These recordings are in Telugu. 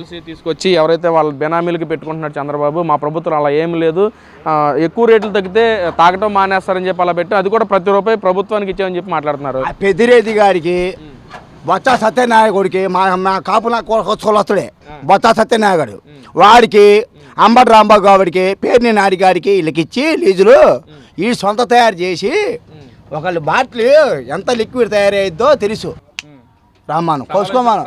పాలసీ తీసుకొచ్చి ఎవరైతే వాళ్ళ బెనామీలకి పెట్టుకుంటున్నారు చంద్రబాబు మా ప్రభుత్వం అలా ఏం లేదు. ఎక్కువ రేట్లు తగ్గితే తాగటం మానేస్తారని చెప్పి అలా పెట్టి అది కూడా ప్రతి రూపాయి ప్రభుత్వానికి ఇచ్చామని చెప్పి మాట్లాడుతున్నారు. పెద్దిరెడ్డి గారికి బొత్స సత్యనారాయణుడికి మా మా కాపు నా కొలస్తుడే బొత్స సత్యనారాయణుడు. వాడికి అంబటి రాంబాబు గారికి పేర్ని నాడి గారికి వీళ్ళకి ఇచ్చి లీజులు ఈ సొంత తయారు చేసి ఒకళ్ళు బాటిల్ ఎంత లిక్విడ్ తయారయ్యిద్దో తెలుసు. రామాను కోసుకోమాను.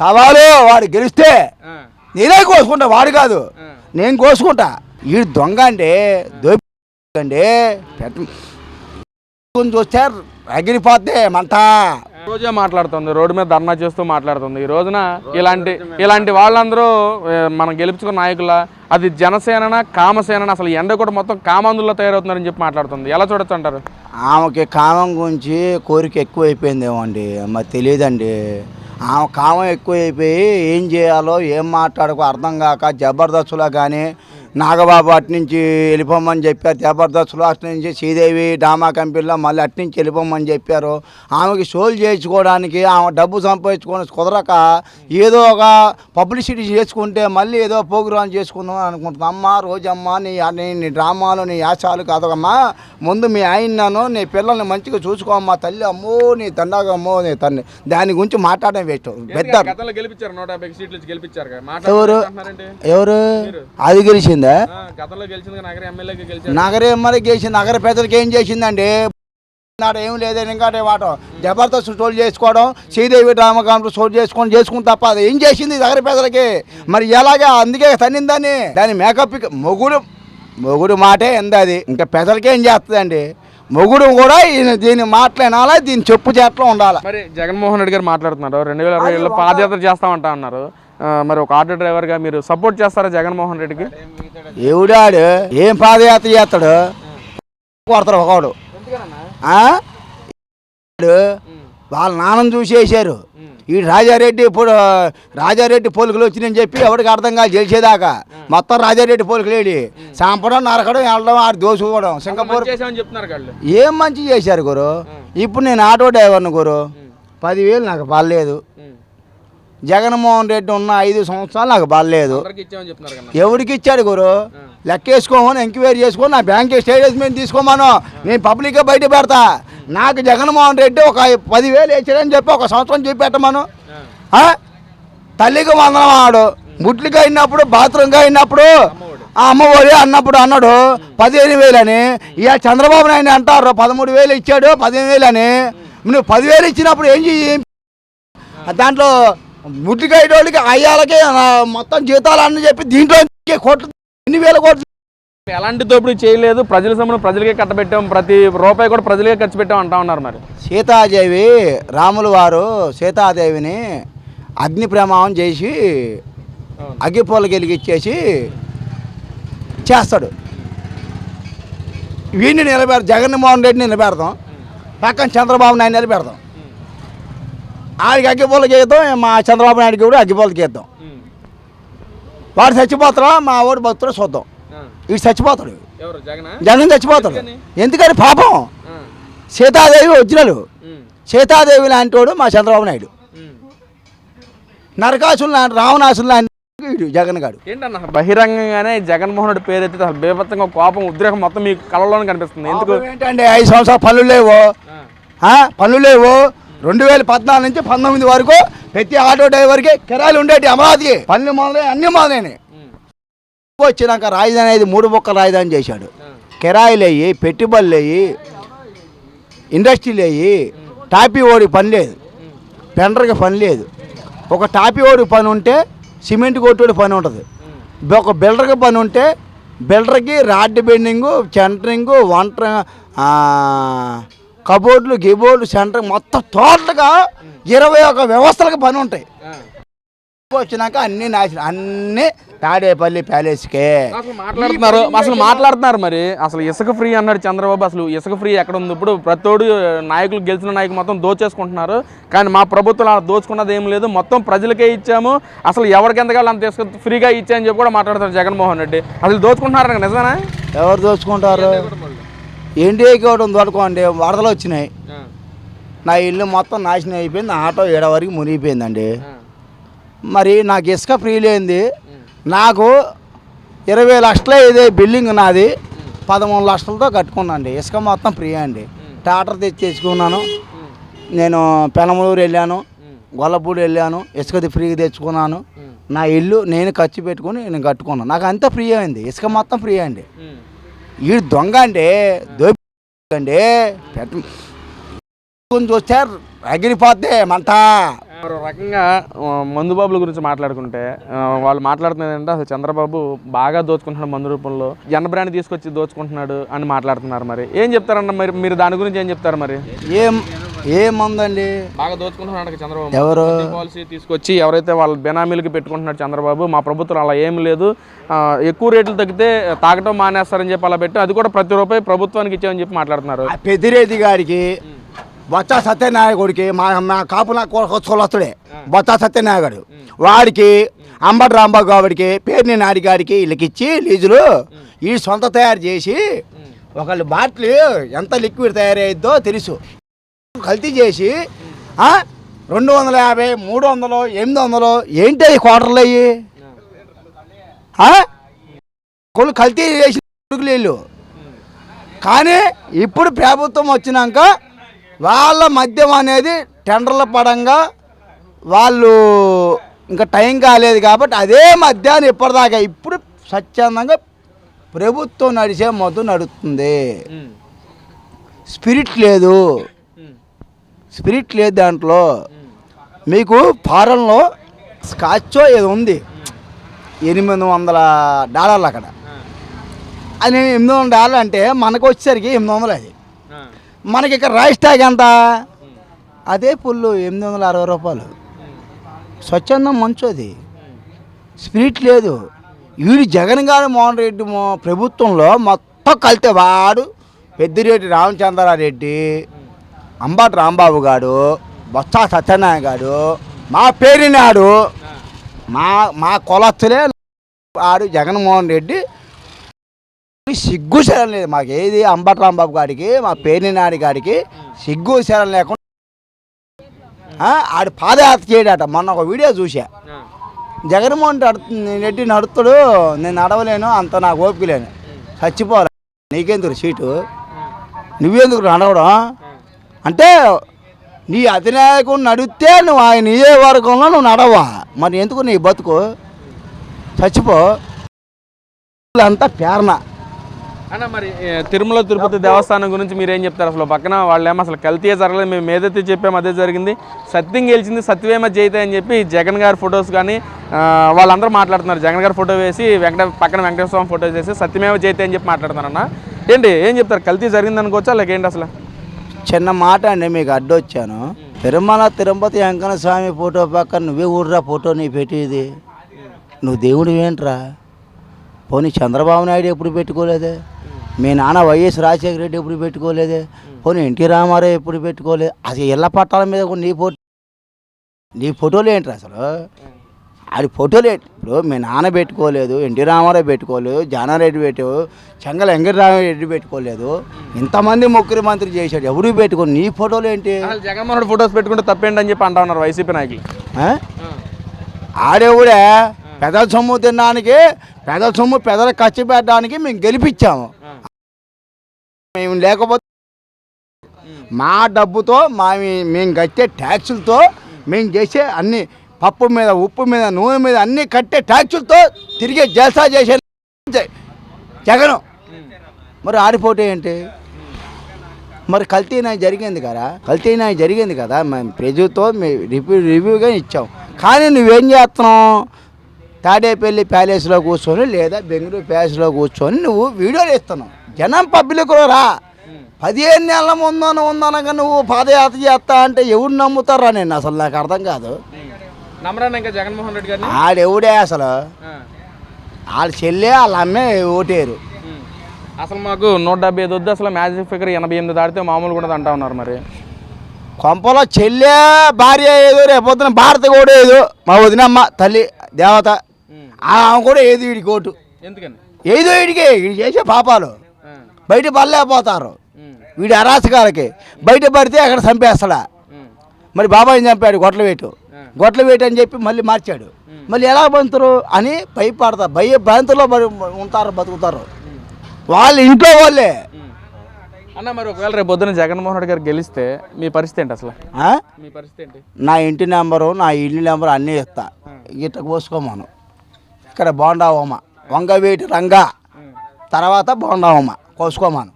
సవాల్ వాడు గెలిస్తే నేనే కోసుకుంటా వాడు కాదు. నేను కోసుకుంటా. ఈ దొంగ అండి దోపి అండి పెట్ట చూస్తే అగిరిపోద్ది మంట రోజే మాట్లాడుతుంది రోడ్డు మీద ధర్నా చేస్తూ మాట్లాడుతుంది. ఈ రోజున ఇలాంటి ఇలాంటి వాళ్ళందరూ మనం గెలుపుకున్న నాయకుల అది జనసేన కామసేన అసలు ఎండ కూడా మొత్తం కామందుల్లో తయారవుతున్నారని చెప్పి మాట్లాడుతుంది. ఎలా చూడొచ్చు అంటారు? ఆమెకి కామం గురించి కోరిక ఎక్కువైపోయిందేమో అండి. మరి తెలియదండి. ఆమె కామం ఎక్కువైపోయి ఏం చేయాలో ఏం మాట్లాడకో అర్థం కాక జబర్దస్త్లో కానీ నాగబాబు అటు నుంచి వెళ్ళిపోమని చెప్పారు. జబర్దస్త్లో అటు నుంచి శ్రీదేవి డ్రామా కంపెనీలో మళ్ళీ అటు నుంచి వెళ్ళిపోమని చెప్పారు. ఆమెకి షోలు చేయించుకోవడానికి ఆమె డబ్బు సంపాదించుకొని కుదరక ఏదో ఒక పబ్లిసిటీ చేసుకుంటే మళ్ళీ ఏదో ప్రోగ్రాం చేసుకుందాం అని అనుకుంటున్నాం. అమ్మ రోజమ్మ నీ నీ డ్రామాలు నీ యాసాలు కాదమ్మా. ముందు మీ ఆయన్నాను నీ పిల్లల్ని మంచిగా చూసుకోమ్మా తల్లి. అమ్మో నీ తండాగమ్మో నీ తల్లి. దాని గురించి మాట్లాడడం వేస్ట్. పెద్ద ఎవరు? అది గెలిచిందా. గతంలో గెలిచింది నగర ఎమ్మెల్యేగా గెలిచారు నగర ఎమ్మెల్యే చేసి నగర పెద్దలకి ఏం చేసిందండి? నాడు ఏం లేదని ఇంకా వాటం జబర్దస్త్ షోలు చేసుకోవడం శ్రీదేవి డ్రామా కాంప్లెక్స్ షోలు చేసుకొని చేసుకుని తప్ప అది ఏం చేసింది నగర పేదలకి మరి ఎలాగా అందుకే తన్నిందని దాని మేకప్ మొగుడు మొగుడు మాటే ఎందు అది? ఇంకా పెదలకి ఏం చేస్తుందండి? మొగుడు కూడా ఈయన దీని మాట్లాడాలా దీని చెప్పు చేట్లో ఉండాలి? మరి జగన్మోహన్ రెడ్డి గారు మాట్లాడుతున్నారు రెండు వేల ఇరవై పాదయాత్ర చేస్తామంటా అన్నారు. మరి ఒక ఆటో డ్రైవర్గా మీరు సపోర్ట్ చేస్తారా జగన్మోహన్ రెడ్డికి? ఎవడాడు ఏం పాదయాత్ర చేస్తాడు? కొడతాడు ఒకడు? వాడు వాళ్ళ నాన్నని చూసేసారు ఈ రాజారెడ్డి ఇప్పుడు రాజారెడ్డి పోలికలు వచ్చినాయని చెప్పి ఎవరికి అర్థం కాదు గెలిచేదాకా. మొత్తం రాజారెడ్డి పోలికలేడి. చంపడం నరకడం వెళ్ళడం ఆడు దోసుకోవడం సింగపూర్ ఏం మంచి చేశారు గురు? ఇప్పుడు నేను ఆటో డ్రైవర్ని గురు. పదివేలు నాకు పర్లేదు జగన్మోహన్ రెడ్డి ఉన్న ఐదు సంవత్సరాలు నాకు కదా ఎవరికి ఇచ్చాడు గురు? లెక్కేసుకోమని ఎంక్వైరీ చేసుకొని నా బ్యాంక్ స్టేట్మెంట్ తీసుకోమను. నేను పబ్లిక్గా బయట పెడతా. నాకు జగన్మోహన్ రెడ్డి ఒక పదివేలు వేసాడని చెప్పి ఒక సంవత్సరం చెప్పి పెట్టమను ఆ? తల్లికి వందనం ఆడు. ముట్లికి అయినప్పుడు బాత్రూమ్కి అయినప్పుడు ఆ అమ్మఒడి అన్నప్పుడు అన్నాడు పదిహేను వేలని. ఇక చంద్రబాబు నాయుడు అంటారు పదమూడు వేలు ఇచ్చాడు పదిహేను వేలు అని నువ్వు పదివేలు ఇచ్చినప్పుడు ఏం చెయ్యి? దాంట్లో ముట్టికి అయ్యేటోళ్ళకి అయ్యాలకి మొత్తం జీతాలు అని చెప్పి దీంట్లో కోట్లు ఎన్ని వేల కోట్లు ఎలాంటి దోపిడీ చేయలేదు. ప్రజల సొమ్మును ప్రజలకే కట్టబెట్టాం. ప్రతి రూపాయి కూడా ప్రజలకే ఖర్చు పెట్టాం అంటా ఉన్నారు మరి. సీతాదేవి రాములు వారు సీతాదేవిని అగ్ని ప్రమాదం చేసి అగ్గిపూల వెలిగిచ్చేసి చేస్తాడు. వీడిని నిలబెడ జగన్మోహన్ రెడ్డిని నిలబెడతాం. పక్కన చంద్రబాబు నాయుడు నిలబెడతాం. ఆడికి అగ్గిపూల గీద్దాం మా చంద్రబాబు నాయుడికి కూడా అగ్గిపూల గీద్దాం వాడు చచ్చిపోతారా మా వాడు భక్తుడు చూద్దాం. వీడు చచ్చిపోతాడు. జగన్? చచ్చిపోతాడు. ఎందుకని? పాపం. సీతాదేవి ఒరిజినల్. సీతాదేవి లాంటి వాడు మా చంద్రబాబు నాయుడు. నరకాసులు లాంటి రావణాసులు లాంటి వీడు జగన్ గారు ఏంటన్న? బహిరంగంగానే జగన్మోహన్ రెడ్డి పేరు అసలు బీభత్సంగా కోపం ఉద్రేకం మొత్తం మీ కళలోనే కనిపిస్తుంది. ఎందుకు? ఏంటంటే ఐదు సంవత్సరాలు పనులు లేవు. పనులు లేవు. రెండు వేల పద్నాలుగు నుంచి పంతొమ్మిది వరకు ప్రతి ఆటో డ్రైవర్కి కిరాయిలు ఉండేటి అమరావతికి పనులు మొదలై అన్ని మొదలైనవి వచ్చినాక రాజధాని అనేది మూడు బొక్కల రాజధాని చేశాడు. కిరాయిలు అయ్యి పెట్టుబడులు అయ్యి ఇండస్ట్రీలు అయ్యి టాపీ ఓడి పని లేదు. పెండర్కి పని లేదు. ఒక టాపీ ఓడి పని ఉంటే సిమెంట్ కొట్టుడి పని ఉంటుంది. ఒక బిల్డర్కి పని ఉంటే బిల్డర్కి రాడ్ బెండింగు సెంటరింగు వంట కబోర్డులు గిబోర్డులు సెంటర్ మొత్తం టోటల్గా ఇరవై ఒక వ్యవస్థలకు పని ఉంటాయి. వచ్చినాక అన్ని నాశనం అన్ని తాడేపల్లి ప్యాలెస్కే అసలు మాట్లాడుతున్నారు అసలు మాట్లాడుతున్నారు మరి. అసలు ఇసుక ఫ్రీ అన్నాడు చంద్రబాబు అసలు ఇసుక ఫ్రీ ఎక్కడ ఉంది? ఇప్పుడు ప్రతోడు నాయకులు గెలిచిన నాయకులు మొత్తం దోచేసుకుంటున్నారు. కానీ మా ప్రభుత్వం అలా దోచుకున్నది ఏం లేదు. మొత్తం ప్రజలకే ఇచ్చాము. అసలు ఎవరికి ఎంత కావాలి అంత ఇసుక ఫ్రీగా ఇచ్చాయని చెప్పి కూడా మాట్లాడతారు జగన్మోహన్ రెడ్డి. అసలు దోచుకుంటున్నారు నిజమేనా? ఎవరు దోచుకుంటారు? ఎన్డీఏకి ఒకటి దొరకండి వరదలు వచ్చినాయి. నా ఇల్లు మొత్తం నాశనం అయిపోయింది నా ఆటో ఏడ వరకు మునిగిపోయిందండి. మరి నాకు ఇసుక ఫ్రీ లేనిది నాకు ఇరవై లక్షలే ఇదే బిల్డింగ్ నాది. పదమూడు లక్షలతో కట్టుకున్నాండి ఇసుక మొత్తం ఫ్రీ అండి. టాటర్ తెచ్చి తెచ్చుకున్నాను నేను పెనమలూరు వెళ్ళాను. గొల్లపూడి వెళ్ళాను. ఇసుకది ఫ్రీగా తెచ్చుకున్నాను. నా ఇల్లు నేను ఖర్చు పెట్టుకుని నేను కట్టుకున్నాను. నాకు అంతా ఫ్రీ అయింది. ఇసుక మొత్తం ఫ్రీ అండి. ఈ దొంగ అండి దోపి అండి పెట్ట చూస్తే అగిరిపోద్ది మంట మరో రకంగా ఆ, మందు బాబుల గురించి మాట్లాడుకుంటే వాళ్ళు మాట్లాడుతున్నది ఏంటంటే అసలు చంద్రబాబు బాగా దోచుకుంటున్నాడు మందు రూపంలో జన బ్రాండ్ తీసుకొచ్చి దోచుకుంటున్నాడు అని మాట్లాడుతున్నారు మరి. ఏం చెప్తారన్న మరి మీరు దాని గురించి ఏం చెప్తారు మరి? ఏం ఏముందండి? బాగా దోచుకుంటున్నాడు చంద్రబాబు. ఎవరు? పాలసీ తీసుకొచ్చి ఎవరైతే వాళ్ళ బెనామీలకి పెట్టుకుంటున్నాడు చంద్రబాబు మా ప్రభుత్వం అలా ఏం లేదు. ఎక్కువ రేట్లు తగ్గితే తాగటం మానేస్తారని చెప్పి అలా పెట్టి అది కూడా ప్రతి రూపాయి ప్రభుత్వానికి ఇచ్చామని చెప్పి మాట్లాడుతున్నారు. ఆ పెద్దిరెడ్డి గారికి బొత్స సత్యనారాయణుడికి మా మా కాపు నా కొలస్తుడే బొత్స సత్యనారాయణుడు. వాడికి అంబటి రాంబాబు గారికి పేర్ని నాడి గారికి వీళ్ళకిచ్చి లీజులు ఈ సొంత తయారు చేసి ఒకళ్ళు బాటిల్ ఎంత లిక్విడ్ తయారయ్యిద్దో తెలుసు. కల్తీ చేసి రెండు వందల యాభై మూడు వందలు ఎనిమిది వందలు ఏంటి అవి క్వార్టర్లు అయ్యి? కొన్ని కల్తీ చేసి వీళ్ళు. కానీ ఇప్పుడు ప్రభుత్వం వచ్చినాక వాళ్ళ మద్యం అనేది టెండర్ల పడంగా వాళ్ళు ఇంకా టైం కాలేదు కాబట్టి అదే మద్యాన్ని ఇప్పటిదాకా ఇప్పుడు స్వచ్ఛందంగా ప్రభుత్వం నడిచే మొద్దు నడుస్తుంది. స్పిరిట్ లేదు. స్పిరిట్ లేదు దాంట్లో. మీకు ఫారెన్లో స్కాచో ఏదో ఉంది. ఎనిమిది వందల డాలర్లు అక్కడ. అది ఎనిమిది వందల డాలర్లు అంటే మనకు వచ్చేసరికి ఎనిమిది వందలు అది. మనకి ఇక్కడ రైస్ ట్యాగ్ ఎంత? అదే పుల్లు ఎనిమిది వందల అరవై రూపాయలు. స్వచ్ఛందం మంచు అది. స్పిరిట్ లేదు. వీడు జగన్ గారి మోహన్ రెడ్డి ప్రభుత్వంలో మొత్తం కలితే వాడు పెద్దిరెడ్డి రామచంద్రారెడ్డి అంబటి రాంబాబు గారు బొత్స సత్యనారాయణ గారు మా పేరినాడు మా మా కొలస్తులే ఆడు జగన్మోహన్ రెడ్డి. సిగ్గు శరం లేదు మాకు ఏది అంబటి రాంబాబు గారికి మా పేరినాడి గారికి సిగ్గు శరం లేకుండా ఆడు పాదయాత్ర చేయడట. మొన్న ఒక వీడియో చూసా జగన్మోహన్ రెడ్డి రెడ్డి నడుస్తాడు నేను నడవలేను అంత నాకు ఓపిక లేను. చచ్చిపోవాలి. నీకెందుకు సీటు? నువ్వెందుకు నడవడం? అంటే నీ అధినాయకుడు నడిస్తే నువ్వు ఆయన నియోజకవర్గంలో నువ్వు నడవా? మరి ఎందుకు నీ బతుకు? చచ్చిపో. అంతా పేరణ అన్న మరి ఏ, తిరుమల తిరుపతి దేవస్థానం గురించి మీరు ఏం చెప్తారు అసలు? పక్కన వాళ్ళు ఏమో అసలు కల్తీయే జరగలేదు. మేము ఏదైతే చెప్పాము అదే జరిగింది. సత్యం గెలిచింది సత్యవేమ జయితే అని చెప్పి జగన్ గారి ఫొటోస్ కానీ వాళ్ళందరూ మాట్లాడుతున్నారు. జగన్ గారి ఫోటో వేసి వెంకట పక్కన వెంకటేశ్వర స్వామి ఫోటో వేసి సత్యమేవ జయితే అని చెప్పి మాట్లాడుతున్నారన్న. ఏంటి ఏం చెప్తారు? కల్తీ జరిగింది అనుకోవచ్చా లేక ఏంటి అసలు? చిన్న మాట అండి మీకు అడ్డొచ్చాను. తిరుమల తిరుపతి వెంకన్న స్వామి ఫోటో పక్కన నువ్వే ఊర్రా ఫోటో నీ పెట్టేది. నువ్వు దేవుడు ఏంట్రా? పోనీ చంద్రబాబు నాయుడు ఎప్పుడు పెట్టుకోలేదే? మీ నాన్న వైఎస్ రాజశేఖర రెడ్డి ఎప్పుడు పెట్టుకోలేదే? పోనీ ఎన్టీ రామారావు ఎప్పుడు పెట్టుకోలేదు అసలు ఇళ్ళ పట్టాల మీద కూడా నీ ఫోటో నీ ఫోటోలు ఏంట్రా అసలు? ఆడి ఫోటోలు ఇప్పుడు మీ నాన్న పెట్టుకోలేదు ఎన్టీ రామారావు పెట్టుకోలేదు జానారెడ్డి పెట్టు చెంగల వెంకటరామరెడ్డి పెట్టుకోలేదు. ఇంతమంది ముఖ్యమంత్రి చేశాడు. ఎవరు పెట్టుకో నీ ఫోటోలు ఏంటి? జగన్మోహన్ ఫొటోస్ పెట్టుకుంటే తప్పేంటి అని చెప్పి అంటా ఉన్నారు వైసీపీ నాయకులు? ఆడేవుడే పెదల సొమ్ము తినడానికి పెదల సొమ్ము పెదల ఖర్చు పెట్టడానికి మేము గెలిపించాము. మేము లేకపోతే మా డబ్బుతో మా మేము కట్టే ట్యాక్సులతో మేము చేసే అన్ని పప్పు మీద ఉప్పు మీద నూనె మీద అన్నీ కట్టే ట్యాక్సులతో తిరిగే జల్సా చేసే జగను. మరి ఆడిపోతే ఏంటి? మరి కల్తీ నాయ జరిగింది కదా కల్తీ నాయ జరిగింది కదా మేము ప్రజలతో రివ్యూ రివ్యూగా ఇచ్చాం. కానీ నువ్వేం చేస్తున్నావు? తాడేపల్లి ప్యాలెస్లో కూర్చొని లేదా బెంగళూరు ప్యాలెస్లో కూర్చొని నువ్వు వీడియోలు ఇస్తున్నావు జనం పబ్లిక్ రా. పదిహేను నెలల ముందన ఉందనగా నువ్వు పాదయాత్ర చేస్తా అంటే ఎవరు నమ్ముతారా నేను అసలు నాకు అర్థం కాదు. నమ్మరాను ఇంకా జగన్మోహన్ రెడ్డి గారిని ఆడెవడే అసలు. వాళ్ళ చెల్లె వాళ్ళ అమ్మే ఓటేరు. అసలు మాకు నూట డెబ్బై ఐదు వద్దు అసలు మ్యాజిక్ ఫిగర్ ఎనభై ఎనిమిది దాటితే మామూలు కూడా అంటా ఉన్నారు మరి కొంపలో చెల్లె భార్య ఏదో రేపొద్దున భారత కూడా ఏదో మా వదినమ్మ తల్లి దేవత. ఆమె కూడా ఏది వీడికి ఓటు ఎందుకని ఏదో వీడికి వీడు చేసే పాపాలు. బయట పడలేకపోతారు. వీడి అరాచకాలకి బయట పడితే అక్కడ చంపేస్తాడా. మరి బాబాయ్ని చంపాడు గొట్టలు పెట్టు. గొడ్ల వేటి అని చెప్పి మళ్ళీ మార్చాడు. మళ్ళీ ఎలా బంతురు అని భయపడతారు భయ భయంతులో ఉంటారు బతుకుతారు. వాళ్ళ ఇంట్లో వాళ్ళే. అన్న మరి ఒకవేళ రేపు పొద్దున జగన్మోహన్ రెడ్డి గారు గెలిస్తే మీ పరిస్థితి ఏంటి అసలు? మీ పరిస్థితి ఏంటి? నా ఇంటి నెంబరు నా ఇల్లు నెంబరు అన్నీ ఇస్తా గిట్ట కోసుకోమాను ఇక్కడ బోండావమ్మ వంగవేటి రంగా. తర్వాత బోండావమ్మ కోసుకోమాను.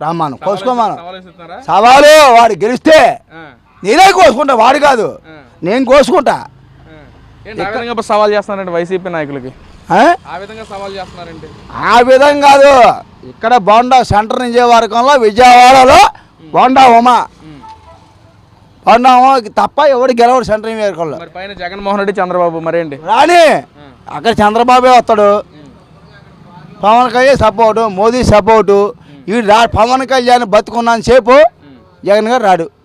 రమ్మాను. కోసుకోమాను. సవాల్ వాడు గెలిస్తే నేనే కోసుకుంటా వాడు కాదు. నేను కోసుకుంటా. సవాల్ చేస్తున్నారంటే వైసీపీ నాయకులకి. ఆ? విధంగా సవాల్ ఆ విధంగా కాదు. ఇక్కడ బోండా సెంటర్ నియోజకవర్గంలో విజయవాడలో బోండా ఉమ. బోండా ఉమకి తప్ప ఎవడు గెలవడు సెంటర్ నియోజకవర్గంలో. మరి పైన జగన్మోహన్ రెడ్డి చంద్రబాబు మరేంటి? రాని అక్కడ చంద్రబాబే వస్తాడు. Pawan Kalyan support Modi support. ఈ పవన్ కళ్యాణ్ బతుకున్నాను సేపు జగన్ గారు రాడు.